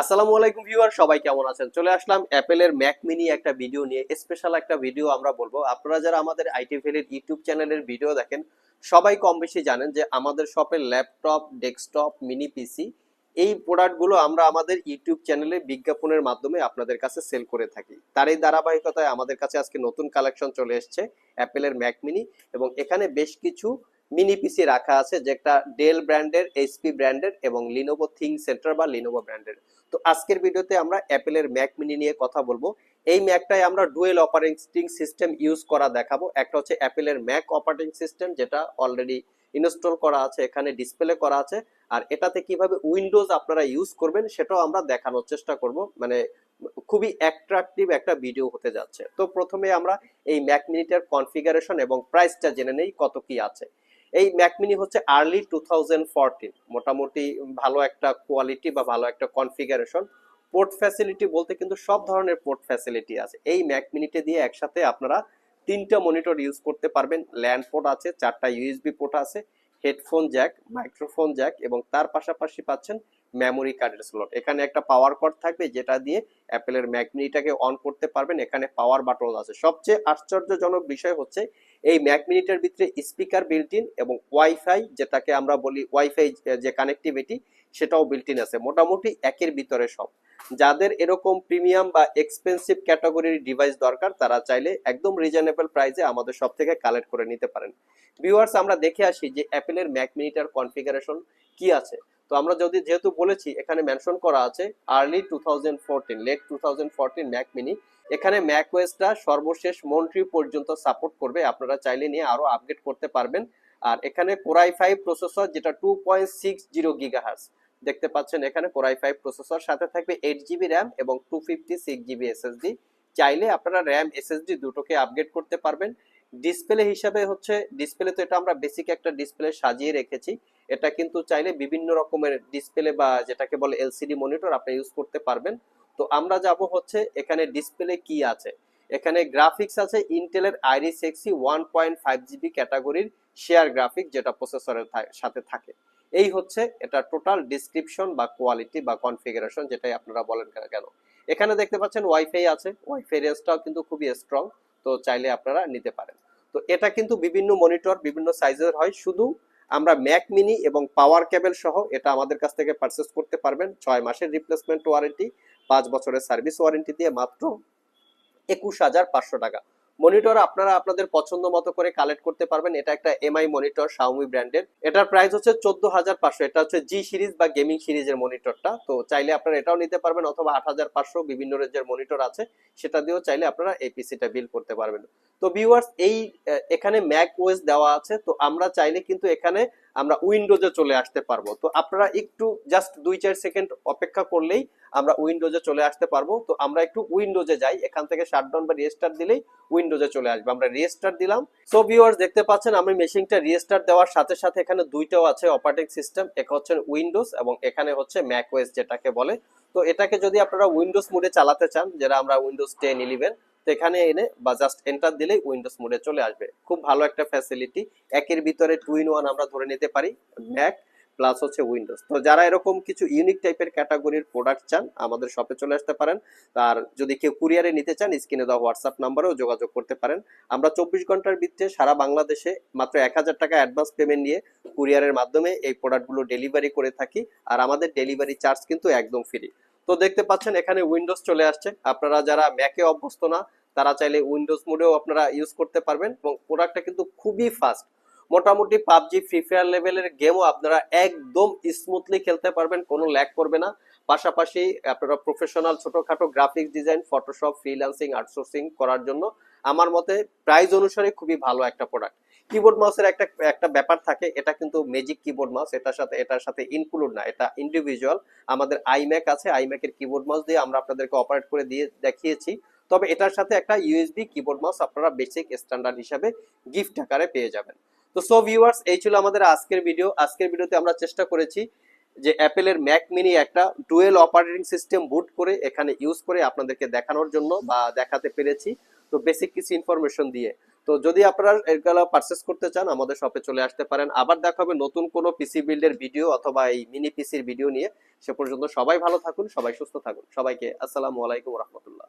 আসসালামু আলাইকুম ভিউয়ার, সবাই কেমন আছেন? চলে আসলাম অ্যাপেলের ম্যাক মিনি একটা ভিডিও নিয়ে স্পেশাল একটা ভিডিও আমরা বলব। আপনারা যারা আমাদের আইটি ভ্যালির ইউটিউব চ্যানেলের ভিডিও দেখেন, সবাই কম বেশি জানেন যে আমাদের শপে ল্যাপটপ ডেস্কটপ মিনি পিসি এই প্রোডাক্টগুলো আমরা আমাদের ইউটিউব চ্যানেলে বিজ্ঞাপনের মাধ্যমে আপনাদের কাছে সেল করে থাকি। তার এই ধারাবাহিকতায় আমাদের কাছে আজকে নতুন কালেকশন চলে এসেছে অ্যাপেলের ম্যাক মিনি এবং এখানে বেশ কিছু মিনি পিসি রাখা আছে যেটা ডেল ব্র্যান্ডের এইচপি ব্র্যান্ডের এবং লিনোভো থিং সেন্টার বা লিনোভো ব্র্যান্ডের। তো আজকের ভিডিওতে আমরা অ্যাপেলের ম্যাক মিনি নিয়ে কথা বলব। এই ম্যাকটায় আমরা ডুয়েল অপারেটিং সিস্টেম ইউজ করা দেখাবো। একটা হচ্ছে অ্যাপেলের ম্যাক অপারেটিং সিস্টেম যেটা অলরেডি ইনস্টল করা আছে, এখানে ডিসপ্লে করা আছে। আর এটাতে কীভাবে উইন্ডোজ আপনারা ইউজ করবেন, সেটাও আমরা দেখানোর চেষ্টা করব। মানে খুবই অ্যাট্রাকটিভ একটা ভিডিও হতে যাচ্ছে। তো প্রথমে আমরা এই ম্যাক মিনিটার কনফিগারেশন এবং প্রাইসটা জেনে নেই, কত কি আছে। এই ম্যাকমিনি হচ্ছে আর্লি টু মোটামুটি ভালো একটা কোয়ালিটি বা ভালো একটা কনফিগারেশন পোর্ট ফ্যাসিলিটি বলতে কিন্তু সব ধরনের পোর্ট ফ্যাসিলিটি আছে। এই ম্যাক মিনিটে দিয়ে একসাথে আপনারা তিনটা মনিটর ইউজ করতে পারবেন। ল্যান্ড পোর্ট আছে, চারটা ইউএসবি পোর্ট আছে হেডফোন জ্যাক মাইক্রোফোন জ্যাক এবং তার পাশাপাশি পাচ্ছেন মেমোরি কার্ডের স্লট এখানে একটা পাওয়ার কর্ড থাকবে যেটা দিয়ে অ্যাপেলের ম্যাক মিনিটাকে অন করতে পারবেন। এখানে পাওয়ার বাটন আছে। সবচেয়ে আশ্চর্যজনক বিষয় হচ্ছে এই ম্যাক মিনিটের ভিতরে স্পিকার বিল্ট ইন এবং ওয়াইফাই যেটাকে আমরা বলি ওয়াইফাই যে কানেক্টিভিটি সেটাও বিল্ট ইন আছে। মোটামুটি একের ভিতরে সব। যাদের এরকম প্রিমিয়াম বা এক্সপেন্সিভ ক্যাটাগরির ডিভাইস দরকার, তারা চাইলে একদম রিজনেবল প্রাইসে আমাদের সব থেকে কালেক্ট করে নিতে পারেন। ভিউয়ার্স আমরা দেখে আসি যে অ্যাপেলের ম্যাক মিনিটার কনফিগারেশন কি আছে। তো আমরা যদি যেহেতু বলেছি, এখানে মেনশন করা আছে early two thousand fourteen late two thousand fourteen Mac mini এখানে ম্যাক ওয়েসটা সর্বশেষ মন্ট্রি পর্যন্ত সাপোর্ট করবে, আপনারা চাইলে নিয়ে আরও আপডেট করতে পারবেন। আর এখানে কোরাই ফাইভ প্রসেসর যেটা two point six zero gigahertz দেখতে পাচ্ছেন এখানে কোরাই ফাইভ প্রসেসর সাথে থাকবে এইট জিবি র্যাম এবং two fifty six GB SSD চাইলে আপনারা র্যাম এসএসডি দুটোকে আপগ্রেড করতে পারবেন। ডিসপ্লে হিসাবে হচ্ছে ডিসপ্লে তো এটা আমরা বেসিক একটা ডিসপ্লে সাজিয়ে রেখেছি। এটা কিন্তু চাইলে বিভিন্ন রকমের ডিসপ্লে বা যেটাকে বলে এলসিডি মনিটর আপনি ইউজ করতে পারবেন। তো আমরা যাব হচ্ছে এখানে ডিসপ্লে কি আছে? এখানে গ্রাফিক্স আছে ইন্টেলের Iris Xe one point five GB ক্যাটাগরির শেয়ার গ্রাফিক যেটা প্রসেসরের সাথে থাকে। এই হচ্ছে এটা টোটাল ডিসক্রিপশন বা কোয়ালিটি বা কনফিগারেশন যেটাই আপনারা বলেন কেন। এখানে দেখতে পাচ্ছেন ওয়াইফাই আছে। ওয়াইফাই রেঞ্জটাও কিন্তু খুবই স্ট্রং তো চাইলে আপনারা নিতে পারেন। তো এটা কিন্তু বিভিন্ন মনিটর বিভিন্ন সাইজের হয়। শুধু আমরা ম্যাক মিনি এবং পাওয়ার কেবল সহ এটা আমাদের কাছ থেকে পারচেস করতে পারবেন। ছয় মাসের রিপ্লেসমেন্ট ওয়ারেন্টি পাঁচ বছরের সার্ভিস ওয়ারেন্টি দিয়ে মাত্র একুশ হাজার পাঁচশো টাকা। মনিটর আপনারা আপনাদের পছন্দ মতো করে কালেক্ট করতে পারবেন। এটা একটা এমআই মনিটর শাওমি ব্র্যান্ডের এটার প্রাইস হচ্ছে চোদ্দ হাজার পাঁচশো। এটা হচ্ছে জি সিরিজ বা গেমিং সিরিজের মনিটরটা। তো চাইলে আপনারা এটাও নিতে পারবেন অথবা আট হাজার পাঁচশো বিভিন্ন রেঞ্জের মনিটর আছে। সেটা দিয়েও চাইলে আপনারা এই পিসিটা বিল করতে পারবেন। তো ভিউয়ার্স এই এখানে ম্যাক ওয়েস দেওয়া আছে। তো আমরা চাইলে কিন্তু এখানে আমরা উইন্ডোজে চলে আসতে পারব। তো আপনারা একটু জাস্ট দুই চার সেকেন্ড অপেক্ষা করলেই আমরা উইন্ডোজে চলে আসতে পারব। তো আমরা একটু উইন্ডোজে যাই। এখান থেকে শাটডাউন বা রিস্টার্ট দিলেই উইন্ডোজে চলে আসবে। আমরা রিস্টার্ট দিলাম। সো ভিউয়ার্স দেখতে পাচ্ছেন আমি মেশিনটা রিস্টার্ট দেওয়ার সাথে সাথে এখানে দুইটাও আছে অপারেটিং সিস্টেম এক হচ্ছে উইন্ডোজ এবং এখানে হচ্ছে ম্যাক ওয়েস যেটাকে বলে। তো এটাকে যদি আপনারা উইন্ডোজ মোডে চালাতে চান, যেটা আমরা উইন্ডোজ টেন ইলেভেন এখানে এনে বা জাস্ট এন্টার দিলেই উইন্ডোজ মোডে চলে আসবে। খুব ভালো একটা ফ্যাসিলিটি একের ভিতরে টু ইন ওয়ান আমরা ধরে নিতে পারি ম্যাক প্লাস হচ্ছে উইন্ডোজ তো যারা এরকম কিছু ইউনিক টাইপের ক্যাটাগরির প্রোডাক্ট চান, আমাদের শপে চলে আসতে পারেন। আর যদি কেউ কুরিয়ারে নিতে চান স্ক্রিনে দেওয়া হোয়াটসঅ্যাপ নাম্বারেও যোগাযোগ করতে পারেন। আমরা চব্বিশ ঘণ্টার ভিত্তিতে সারা বাংলাদেশে মাত্র এক হাজার টাকা অ্যাডভান্স পেমেন্ট নিয়ে কুরিয়ারের মাধ্যমে এই প্রোডাক্টগুলো ডেলিভারি করে থাকি। আর আমাদের ডেলিভারি চার্জ কিন্তু একদম ফ্রি তো দেখতে পাচ্ছেন এখানে উইন্ডোজ চলে আসছে। আপনারা যারা ম্যাকে অভ্যস্ত না, তারা চাইলে উইন্ডোজ মোডেও আপনারা ইউজ করতে পারবেন এবং প্রোডাক্টটা কিন্তু খুবই ফাস্ট মোটামুটি পাবজি ফ্রি ফায়ার লেভেলের গেমও আপনারা একদম স্মুথলি খেলতে পারবেন, কোনো ল্যাক করবে না। পাশাপাশি আপনারা প্রফেশনাল ছোটখাটো graphics design Photoshop freelancing outsourcing করার জন্য আমার মতে প্রাইস অনুসারে খুবই ভালো একটা প্রোডাক্ট কিবোর্ড মাউসের একটা একটা ব্যাপার থাকে, এটা কিন্তু ম্যাজিক কিবোর্ড মাউস এটার সাথে এটার সাথে ইনক্লুড না, এটা ইন্ডিভিজুয়াল আমাদের আইম্যাক আছে আইম্যাকের কিবোর্ড মাউস দিয়ে আমরা আপনাদেরকে অপারেট করে দিয়ে দেখিয়েছি। তবে এটার সাথে একটা ইউএসবি কিবোর্ড মাউস আপনারা বেসিক স্ট্যান্ডার্ড হিসাবে গিফট আকারে পেয়ে যাবেন। তো সো ভিউয়ার্স এই ছিল আমাদের আজকের ভিডিও আজকের ভিডিওতে আমরা চেষ্টা করেছি যে অ্যাপেলের ম্যাক মিনি একটা ডুয়েল অপারেটিং সিস্টেম বুট করে এখানে ইউজ করে আপনাদেরকে দেখানোর জন্য বা দেখাতে পেরেছি। তো বেসিক কিছু ইনফরমেশন দিয়ে। তো যদি আপনারা এগুলো পারচেস করতে চান, আমাদের শপে চলে আসতে পারেন। আবার দেখা হবে নতুন কোন পিসি বিল্ডের ভিডিও অথবা এই মিনি পিসির ভিডিও নিয়ে। সে পর্যন্ত সবাই ভালো থাকুন, সবাই সুস্থ থাকুন। সবাইকে আসসালামু আলাইকুম রহমতুল্লাহ।